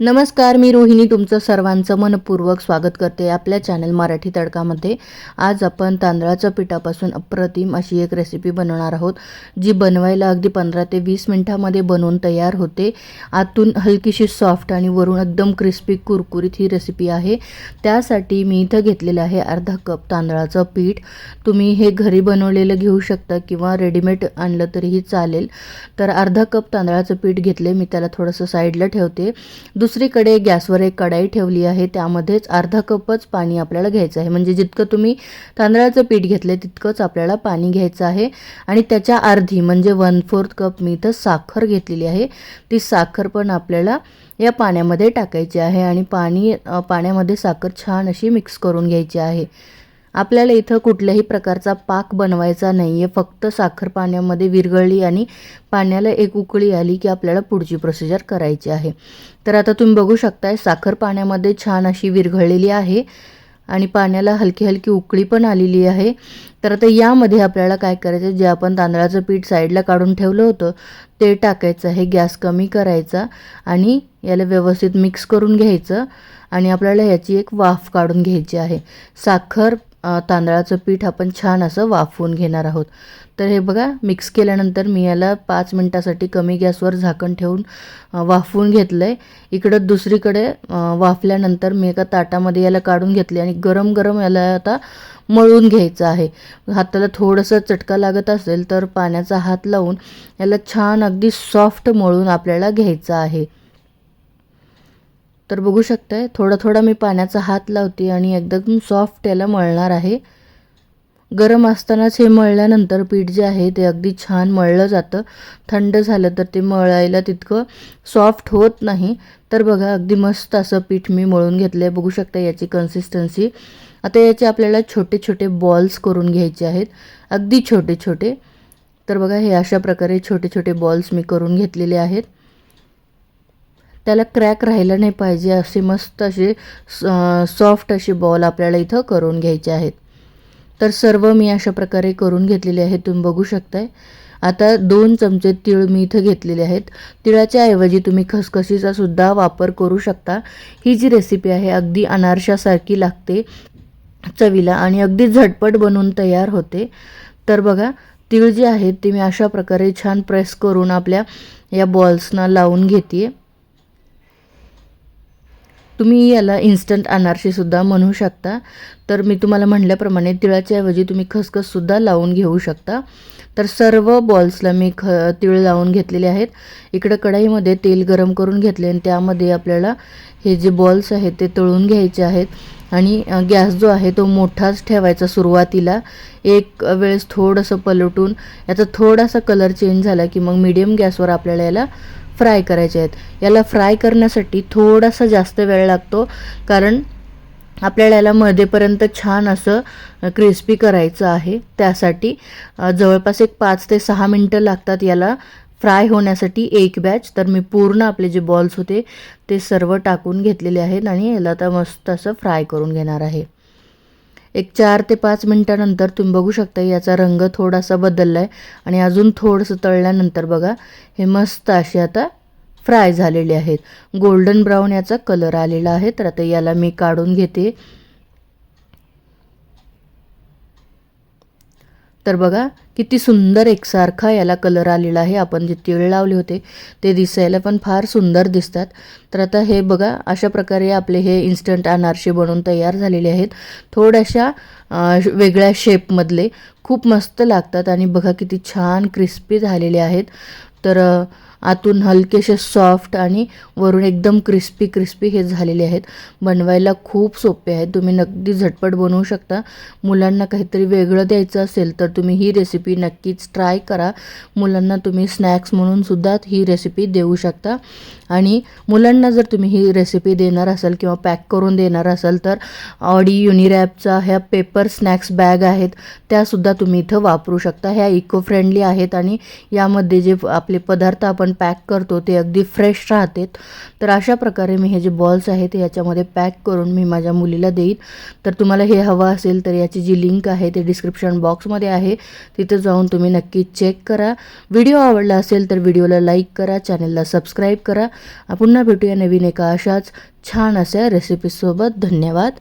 नमस्कार मी रोहिणी. तुमचं सर्वांचं मनपूर्वक स्वागत करते आपल्या चॅनल मराठी तडकामध्ये. आज आपण तांदळाच्या पिठापासून अप्रतिम अशी एक रेसिपी बनवणार आहोत जी बनवायला अगदी पंधरा ते वीस मिनटामध्ये बनवून तयार होते. आतून हलकीशी सॉफ्ट आणि वरून एकदम क्रिस्पी कुरकुरीत ही रेसिपी आहे. त्यासाठी मी इथं घेतलेलं आहे अर्धा कप तांदळाचं पीठ. तुम्ही हे घरी बनवलेलं घेऊ शकता किंवा रेडीमेड आणलं तरीही चालेल. तर अर्धा कप तांदळाचं पीठ घेतले मी त्याला थोडंसं साईडला ठेवते. दुसरीकडे गॅसवर एक कढाई ठेवली आहे. त्यामध्येच अर्धा कपच पाणी आपल्याला घ्यायचं आहे. म्हणजे जितकं तुम्ही तांदळाचं पीठ घेतलं तितकंच आपल्याला पाणी घ्यायचं आहे. आणि त्याच्या अर्धी म्हणजे वन फोर्थ कप मी इथं साखर घेतलेली आहे. ती साखर पण आपल्याला या पाण्यामध्ये टाकायची आहे. आणि पाणी पाण्यामध्ये साखर छान अशी मिक्स करून घ्यायची आहे. आपल्याला इथं कुठल्याही प्रकारचा पाक बनवायचा नाही आहे फक्त साखर पाण्यामध्ये विरघळली आणि पाण्याला एक उकळी आली की आपल्याला पुढची प्रोसिजर करायची आहे. तर आता तुम्ही बघू शकताय साखर पाण्यामध्ये छान अशी विरघळलेली आहे आणि पाण्याला हलकी हलकी उकळी पण आलेली आहे. तर आता यामध्ये आपल्याला काय करायचं जे आपण तांदळाचं पीठ साईडला काढून ठेवलं होतं ते टाकायचं आहे गॅस कमी करायचा आणि याला व्यवस्थित मिक्स करून घ्यायचं आणि आपल्याला याची एक वाफ काढून घ्यायची आहे. साखर तांदळाचं पीठ आपण छान असं वाफवून घेणार आहोत. तर हे बघा मिक्स केल्यानंतर मी याला पाच मिनटासाठी कमी गॅसवर झाकण ठेवून वाफवून घेतलं आहे इकडं दुसरीकडे वाफल्यानंतर मी एका ताटामध्ये याला काढून घेतले आणि गरम गरम याला आता मळून घ्यायचं आहे. हाताला थोडंसं चटका लागत असेल तर पाण्याचा हात लावून याला छान अगदी सॉफ्ट मळून आपल्याला घ्यायचं आहे. तर बघू शकताय थोडा थोडा मी पाण्याचा हात लावते आणि एकदम सॉफ्ट याला मळणार आहे. गरम असतानाच हे मळल्यानंतर पीठ जे आहे ते अगदी छान मळलं जातं. थंड झालं तर ते मळायला तितकं सॉफ्ट होत नाही. तर बघा अगदी मस्त असं पीठ मी मळून घेतलं आहे बघू शकता याची कन्सिस्टन्सी आता याचे आपल्याला छोटे छोटे बॉल्स करून घ्यायचे आहेत. अगदी छोटे छोटे तर बघा हे अशा प्रकारे छोटे छोटे बॉल्स मी करून घेतलेले आहेत. त्याला क्रॅक राहिलं नाही पाहिजे असे मस्त असे सॉफ्ट असे बॉल आपल्याला इथं करून घ्यायचे आहेत. तर सर्व मी अशा प्रकारे करून घेतलेले आहे तुम्ही बघू शकताय. आता दोन चमचे तीळ मी इथं घेतलेले आहेत. तिळाच्या ऐवजी तुम्ही खसखशीचा सुद्धा वापर करू शकता. ही जी रेसिपी आहे अगदी अनारशासारखी लागते चवीला आणि अगदी झटपट बनवून तयार होते. तर बघा तीळ जे आहेत ते मी अशा प्रकारे छान प्रेस करून आपल्या या बॉल्सना लावून घेते तुम्ही याला इन्स्टंट अनारशीसुद्धा म्हणू शकता. तर मी तुम्हाला म्हटल्याप्रमाणे तिळाच्या ऐवजी तुम्ही खसखससुद्धा लावून घेऊ शकता. तर सर्व बॉल्सला मी ख तिळ लावून घेतलेले आहेत. इकडं कढाईमध्ये तेल गरम करून घेतले आणि त्यामध्ये आपल्याला हे जे बॉल्स आहेत ते तळून घ्यायचे आहेत. आणि गॅस जो आहे तो मोठाच ठेवायचा सुरुवातीला. एक वेळेस थोडंसं पलटून याचा थोडासा कलर चेंज झाला की मग मिडियम गॅसवर आपल्याला याला फ्राय करायचे आहेत. याला फ्राय करण्यासाठी थोडासा जास्त वेळ लागतो कारण आपल्याला याला मध्येपर्यंत छान असं क्रिस्पी करायचं आहे. त्यासाठी जवळपास एक पाच ते सहा मिनटं लागतात याला फ्राय होण्यासाठी एक बॅच तर मी पूर्ण आपले जे बॉल्स होते ते सर्व टाकून घेतलेले आहेत आणि याला आता मस्त असं फ्राय करून घेणार आहे. एक चार ते पाच मिनटानंतर तुम्ही बघू शकता याचा रंग थोडासा बदलला आहे आणि अजून थोडंसं तळल्यानंतर बघा हे मस्त असे आता फ्राय झालेले आहेत. गोल्डन ब्राऊन याचा कलर आलेला आहे. तर आता याला मी काढून घेते. तर बघा किती सुंदर एकसारखा याला कलर आलेला आहे. आपण जे तीळ लावले होते ते दिसायला पण फार सुंदर दिसतात. तर आता हे बघा अशा प्रकारे आपले हे इन्स्टंट अनारसे बनवून तयार झालेले आहेत. थोड्याशा वेगळ्या शेपमधले खूप मस्त लागतात आणि बघा किती छान क्रिस्पी झालेले आहेत. तर आतून हलकेसे सॉफ्ट आणि वरून एकदम क्रिस्पी क्रिस्पी हे झालेले आहेत. बनवायला खूप सोपे आहेत. तुम्ही नक्की झटपट बनवू शकता. मुलांना काहीतरी वेगळं द्यायचं असेल तर तुम्ही ही रेसिपी नक्कीच ट्राय करा. मुलांना तुम्ही स्नॅक्स म्हणून सुद्धा ही रेसिपी देऊ शकता. आणि मुलांना जर तुम्ही ही रेसिपी देणार असाल किंवा पॅक करून देणार असाल तर ऑडी युनिरॅपचा ह्या पेपर स्नॅक्स बॅग आहेत. त्यासुद्धा तुम्ही इथं वापरू शकता. ह्या इको फ्रेंडली आहेत आणि यामध्ये जे आपले पदार्थ आपण पॅक करतो ते अगदी फ्रेश राहतात. तर अशा प्रकारे मी हे जे बॉल्स आहेत याच्यामध्ये पॅक करून मी माझ्या मुलीला देईन. तर तुम्हाला हे हवं असेल तर याची जी लिंक आहे ते डिस्क्रिप्शन बॉक्समध्ये आहे. तिथं जाऊन तुम्ही नक्की चेक करा. व्हिडिओ आवडला असेल तर व्हिडिओला लाईक करा चॅनलला सबस्क्राईब करा. पुन्हा भेटूया नवीन एका अशाच छान अशा रेसिपीसोबत धन्यवाद.